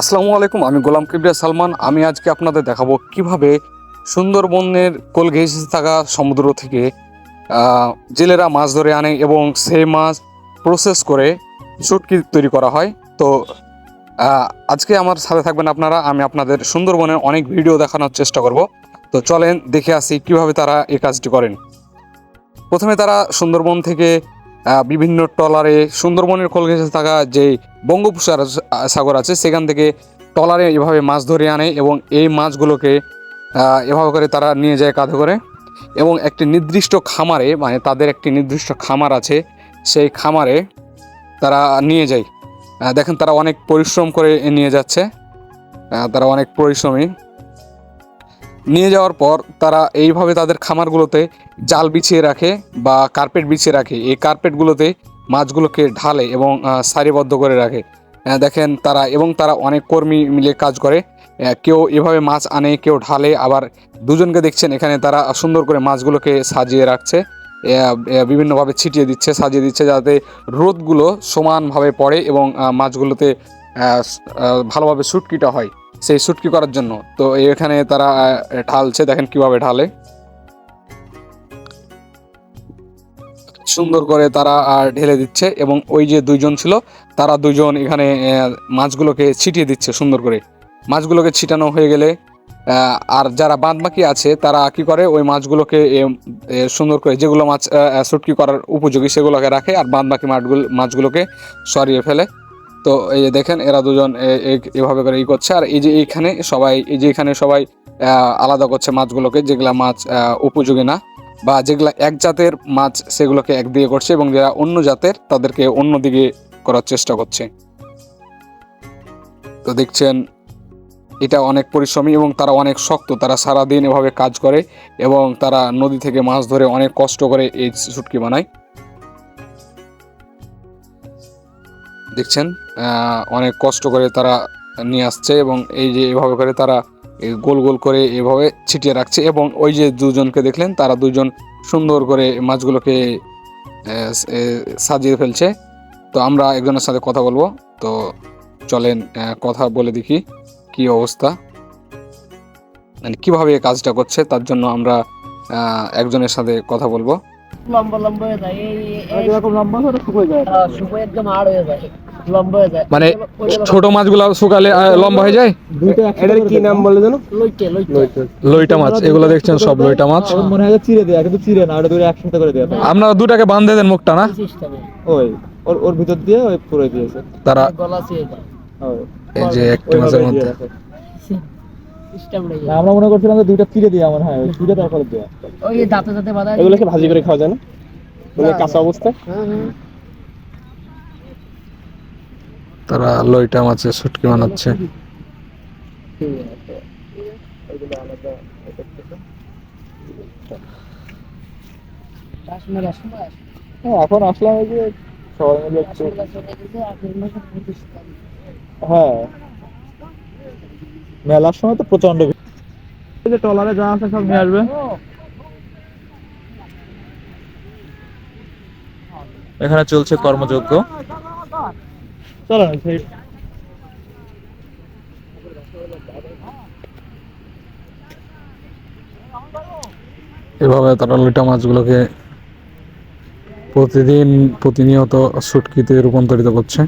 আসসালামু আলাইকুম, আমি গোলাম কিবরিয়া সালমান। আমি আজকে আপনাদের দেখাবো কীভাবে সুন্দরবনের কোল ঘেঁষে থাকা সমুদ্র থেকে জেলেরা মাছ ধরে আনে এবং সেই মাছ প্রসেস করে শুটকি তৈরি করা হয়। তো আজকে আমার সাথে থাকবেন আপনারা, আমি আপনাদের সুন্দরবনের অনেক ভিডিও দেখানোর চেষ্টা করব। তো চলেন দেখে আসি কীভাবে তারা এই কাজটি করেন। প্রথমে তারা সুন্দরবন থেকে বিভিন্ন ট্রলারে সুন্দরবনের কোল ঘেঁষে থাকা যে বঙ্গোপসাগর সাগর আছে, সেখান থেকে ট্রলারে এভাবে মাছ ধরে আনে এবং এই মাছগুলোকে এভাবে করে তারা নিয়ে যায় কাঁধে করে। এবং একটি নির্দিষ্ট খামারে মানে তাদের একটি নির্দিষ্ট খামার আছে, সেই খামারে তারা নিয়ে যায়। দেখেন তারা অনেক পরিশ্রম করে নিয়ে যাচ্ছে। তারা অনেক পরিশ্রমী। নিয়ে যাওয়ার পর তারা এইভাবে তাদের খামারগুলোতে জাল বিছিয়ে রাখে বা কার্পেট বিছিয়ে রাখে। এই কার্পেটগুলোতে মাছগুলোকে ঢালে এবং সারিবদ্ধ করে রাখে। দেখেন তারা এবং তারা অনেক কর্মী মিলে কাজ করে। কেউ এভাবে মাছ আনে, কেউ ঢালে, আবার দুজনকে দেখছেন এখানে তারা সুন্দর করে মাছগুলোকে সাজিয়ে রাখছে। বিভিন্নভাবে ছিটিয়ে দিচ্ছে, সাজিয়ে দিচ্ছে যাতে রোদগুলো সমানভাবে পড়ে এবং মাছগুলোতে ভালোভাবে সুটকিটা হয়। সেই শুটকি করার জন্য। তো এখানে তারা ঢালছে, দেখেন কীভাবে ঢালে। সুন্দর করে তারা ঢেলে দিচ্ছে এবং ওই যে দুইজন ছিল, তারা দুইজন এখানে মাছগুলোকে ছিটিয়ে দিচ্ছে সুন্দর করে। মাছগুলোকে ছিটানো হয়ে গেলে আর যারা বাদবাকি আছে, তারা কি করে? ওই মাছগুলোকে সুন্দর করে যেগুলো মাছ শুটকি করার উপযোগী, সেগুলোকে রাখে আর বাদবাকি মাছগুলো মাছগুলোকে সরিয়ে ফেলে। তো এই যে দেখেন, এরা দুজন এভাবে করে ই করছে। আর এই যে এইখানে সবাই, এই যে এখানে সবাই আলাদা করছে মাছগুলোকে, যেগুলা মাছ উপযোগী না, বা যেগুলা এক জাতের মাছ সেগুলোকে এক দিকে করছে এবং যারা অন্য জাতের তাদেরকে অন্য দিকে করার চেষ্টা করছে। তো দেখছেন, এটা অনেক পরিশ্রমী এবং তারা অনেক শক্ত। তারা সারাদিন এভাবে কাজ করে এবং তারা নদী থেকে মাছ ধরে অনেক কষ্ট করে এই শুটকি বানায়। দেখছেন অনেক কষ্ট করে তারা নিয়ে আসছে এবং এই যে এভাবে করে তারা গোল গোল করে এভাবে ছিটিয়ে রাখছে এবং ওই যে দুজনকে দেখলেন তারা দুজন সুন্দর করে মাছগুলোকে সাজিয়ে ফেলছে। তো আমরা একজনের সাথে কথা বলব। তো চলেন কথা বলে দেখি কি অবস্থা। মানে কীভাবে এই কাজটা করছে তার জন্য আমরা একজনের সাথে কথা বলব। লম্বা লম্বা হয়ে যায়। এই এরকম লম্বা শুকিয়ে যায়। একদম আড় হয়ে যায়। লম্বা হয়ে যায়। মানে ছোট মাছগুলো শুকালে লম্বা হয়ে যায়? এটার কি নাম বলে জানো? লইটে লইটে। লইটা মাছ এগুলো দেখছেন সব লইটা মাছ? মনে হয় চিড়ে দেয়া কিন্তু চিড়ে না ওটা দুটো একসাথে করে দেয়া। আপনারা দুটাকে বান্ধে দেন মুখটা না? ওই ওর ওর ভিতর দিয়ে ওই পুরো দিয়েছে তারা গলা এই যে একটি মাছের মধ্যে। আমরা মনে করছিলাম যে দুইটা চিড়ে দেয়া মনে হয় চিড়ে তারপরে দেয়া। ওই দাঁতে দাঁতে বাঁধা এগুলোকে ভাজি করে খাওয়া যায় না? ওগুলো কাঁচা অবস্থায়? হুম, হুম। তারা লইটা মাছের শুটকি বানাচ্ছে। হ্যাঁ এখন আসলাম যে সবাই মিলে একটু। হ্যাঁ। মেলার সময় তো প্রচণ্ড যে ট্রলারে যা আছে সব নিয়ে আসবে। এখানে চলছে কর্মযজ্ঞ। এভাবে তারা লইটা মাছগুলোকে প্রতিদিন প্রতিনিয়ত সুটকিতে রূপান্তরিত করছে।